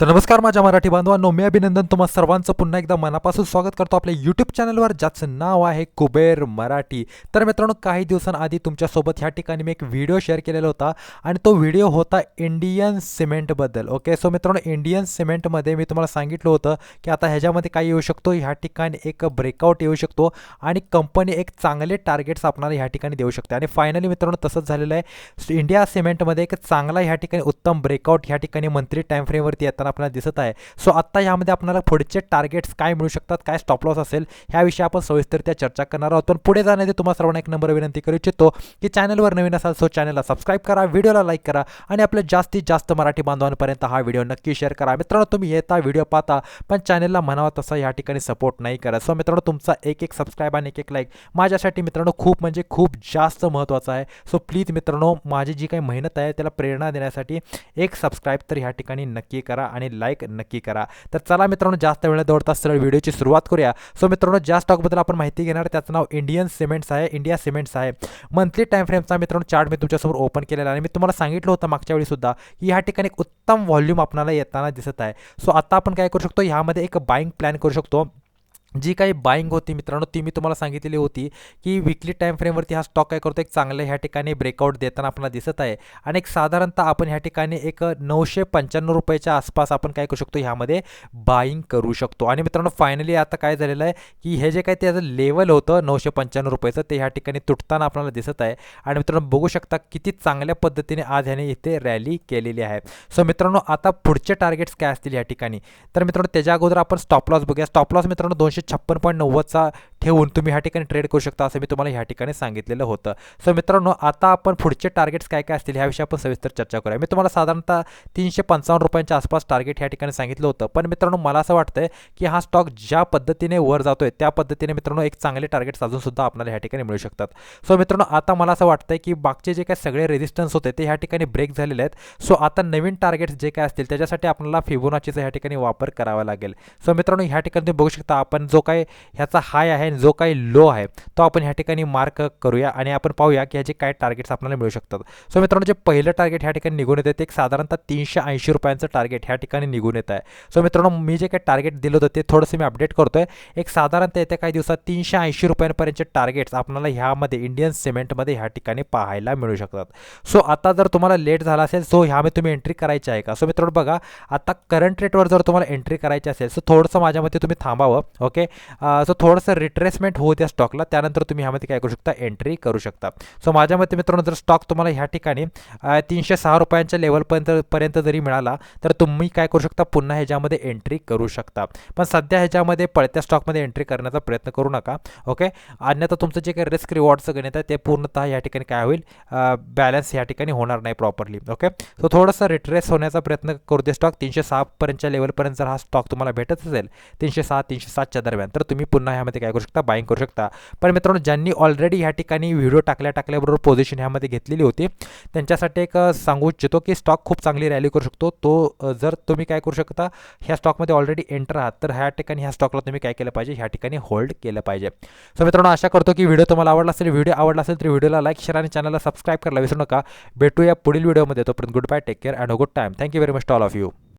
तर नमस्कार माझ्या मराठी बांधवांनो मी अभिनंदन तुम्हा सर्वांचं. पुन्हा एकदा मनापासून स्वागत करतो आपल्या यूट्यूब चॅनलवर ज्याचं नाव आहे कुबेर मराठी. तर मित्रांनो काही दिवसांआधी तुमच्यासोबत ह्या ठिकाणी मी एक व्हिडिओ शेअर केलेला होता आणि तो व्हिडिओ होता इंडियन सिमेंटबद्दल ओके? सो मित्रांनो इंडियन सिमेंटमध्ये मी तुम्हाला सांगितलं होतं की आता ह्याच्यामध्ये काय येऊ शकतो? ह्या ठिकाणी एक ब्रेकआउट येऊ शकतो आणि कंपनी एक चांगले टार्गेट्स आपणाला ह्या ठिकाणी देऊ शकते. आणि फायनली मित्रांनो तसंच झालेलं आहे. इंडिया सिमेंटमध्ये एक चांगला ह्या ठिकाणी उत्तम ब्रेकआउट ह्या ठिकाणी मंथली टाईम फ्रेमवरती जाताना आपल्याला दिसत आहे. सो आत्ता यामध्ये आपल्याला पुढचे टार्गेट्स काय मिळू शकतात काय स्टॉप लॉस असेल ह्याविषयी आपण सविस्तरत्या चर्चा करणार आहोत. पण पुढे जाण्याचे तुम्हाला सर्वांना एक नंबर विनंती करू इच्छितो की चॅनलवर नवीन असाल सो चॅनलला सबस्क्राईब करा व्हिडिओला लाईक करा आणि आपल्या जास्तीत जास्त मराठी बांधवांपर्यंत हा व्हिडिओ नक्की शेअर करा. मित्रांनो तुम्ही येता व्हिडिओ पाहता पण चॅनलला म्हणावा तसा या ठिकाणी सपोर्ट नाही करा सो मित्रांनो तुमचा एक एक सबस्क्राईब आणि एक एक लाईक माझ्यासाठी मित्रांनो खूप म्हणजे खूप जास्त महत्त्वाचं आहे. सो प्लीज मित्रांनो माझी जी काही मेहनत आहे त्याला प्रेरणा देण्यासाठी एक सबस्क्राईब तर ह्या ठिकाणी नक्की करा. आणि लाईक नक्की करा. तर चला मित्रांनो जास्त वेळ दौडता सरळ व्हिडिओची सुरुवात करूया. सो मित्रांनो ज्या स्टॉकबद्दल आपण माहिती घेणार त्याचं नाव इंडियन सिमेंट्स आहे. इंडिया सिमेंट्स आहे. मंथली टाईम फ्रेमचा मित्रांनो चार्ट मी तुमच्यासमोर ओपन केलेला आहे. आणि मी तुम्हाला सांगितलं होतं मागच्या वेळी सुद्धा की ह्या ठिकाणी एक उत्तम व्हॉल्यूम आपल्याला येताना दिसत आहे. सो आता आपण काय करू शकतो? ह्यामध्ये एक बाईंग प्लॅन करू शकतो. जी काही बाईंग होती मित्रांनो ती मी तुम्हाला सांगितलेली होती की विकली टाईम फ्रेमवरती हा स्टॉक काय करतो? एक चांगलं ह्या ठिकाणी ब्रेकआउट देताना आपल्याला दिसत आहे. आणि एक साधारणतः आपण ह्या ठिकाणी एक नऊशे पंच्याण्णव रुपयाच्या आसपास आपण काय करू शकतो? ह्यामध्ये बाईंग करू शकतो. आणि मित्रांनो फायनली आता काय झालेलं आहे की हे जे काही त्याचं लेवल होतं नऊशे पंच्याण्णव रुपयाचं ते ह्या ठिकाणी तुटताना आपल्याला दिसत आहे. आणि मित्रांनो बघू शकता किती चांगल्या पद्धतीने आज ह्याने इथे रॅली केलेली आहे. सो मित्रांनो आता पुढचे टार्गेट्स काय असतील या ठिकाणी? तर मित्रांनो त्याच्या अगोदर आपण स्टॉप लॉस बघूया. स्टॉप लॉस मित्रांनो दोनशे छप्पन पॉईंट नव्वदचा ठेवून तुम्ही ह्या ठिकाणी ट्रेड करू शकता असं मी तुम्हाला ह्या ठिकाणी सांगितलेलं होतं. सो मित्रांनो आता आपण पुढचे टार्गेट्स काय काय असतील ह्याविषयी आपण सविस्तर चर्चा करूया. मी तुम्हाला साधारणतः तीनशे पंचावन्न रुपयांच्या आसपास टार्गेट ह्या ठिकाणी सांगितलं होतं. पण मित्रांनो मला असं वाटतं की हा स्टॉक ज्या पद्धतीने वर जातोय त्या पद्धतीने मित्रांनो एक चांगले टार्गेट्स अजून सुद्धा आपल्याला ह्या ठिकाणी मिळू शकतात. सो मित्रांनो आता मला असं वाटतंय की मागचे जे काही सगळे रेजिस्टन्स होते ते ह्या ठिकाणी ब्रेक झालेले आहेत. सो आता नवीन टार्गेट्स जे काय असतील त्याच्यासाठी आपल्याला फिबोनाचीचा ह्या ठिकाणी वापर करावा लागेल. सो मित्रांनो ह्या ठिकाणी तुम्ही बघू शकता आपण जो काही ह्याचा हाय आहे जो काही लो आहे तो आपण ह्या ठिकाणी मार्क करूया आणि आपण पाहूया की ह्याचे काय टार्गेट्स आपल्याला मिळू शकतात. सो मित्रांनो जे पहिलं टार्गेट ह्या ठिकाणी निघून येते ते एक साधारणतः तीनशे ऐंशी रुपयांचं टार्गेट ह्या ठिकाणी निघून येत आहे. सो मित्रांनो मी जे काही टार्गेट दिलं होतं ते थोडंसं मी अपडेट करतोय. एक साधारणतः येत्या काही दिवसात तीनशे ऐंशी रुपयांपर्यंतचे टार्गेट्स आपल्याला ह्यामध्ये इंडियन सिमेंटमध्ये ह्या ठिकाणी पाहायला मिळू शकतात. सो आता जर तुम्हाला लेट झाला असेल सो ह्यामध्ये तुम्ही एंट्री करायची आहे का? सो मित्रांनो बघा आता करंट रेटवर जर तुम्हाला एंट्री करायची असेल सो थोडंसं माझ्यामध्ये तुम्ही थांबावं ओके सो थोडंसं रिट रिट्रेसमेंट होऊ द्या स्टॉकला त्यानंतर तुम्ही ह्यामध्ये काय करू शकता एंट्री करू शकता. सो माझ्या मते मित्रांनो जर स्टॉक तुम्हाला ह्या ठिकाणी तीनशे सहा रुपयांच्या लेवलपर्यंत पर्यंत जरी मिळाला तर तुम्ही काय करू शकता पुन्हा ह्याच्यामध्ये एंट्री करू शकता. पण सध्या ह्याच्यामध्ये पळत्या स्टॉकमध्ये एंट्री करण्याचा प्रयत्न करू नका ओके अन्यथा तुमचं जे काही रिस्क रिवॉर्डचं गणित आहे ते पूर्णतः या ठिकाणी काय होईल बॅलन्स या ठिकाणी होणार नाही प्रॉपरली ओके सो थोडंसं रिट्रेस होण्याचा प्रयत्न करू दे स्टॉक तीनशे सहापर्यंतच्या लेवलपर्यंत जर हा स्टॉक तुम्हाला भेटत असेल तीनशे सहा तीनशे सातच्या दरम्यान तर तुम्ही पुन्हा ह्यामध्ये काय करू शकता बाईंग करू शकता. पण मित्रांनो ज्यांनी ऑलरेडी ह्या ठिकाणी व्हिडिओ टाकल्या टाकल्याबरोबर पोझिशन ह्यामध्ये घेतलेली होती त्यांच्यासाठी एक सांगू इच्छितो की स्टॉक खूप चांगली रॅली करू शकतो. तो जर तुम्ही काय करू शकता ह्या स्टॉकमध्ये ऑलरेडी एंटर आहात तर ह्या ठिकाणी ह्या स्टॉकला तुम्ही काय केलं पाहिजे? ह्या ठिकाणी होल्ड केलं पाहिजे. सो मित्रांनो आशा करतो की व्हिडिओ तुम्हाला आवडला असेल. व्हिडिओ आवडला असेल तर व्हिडिओला लाईक शेअर आणि चॅनलला सबस्क्राईब करायला विसरू नका. भेटूया पुढील व्हिडिओमध्ये तोपर्यंत good bye take care and good time thank you very much all of you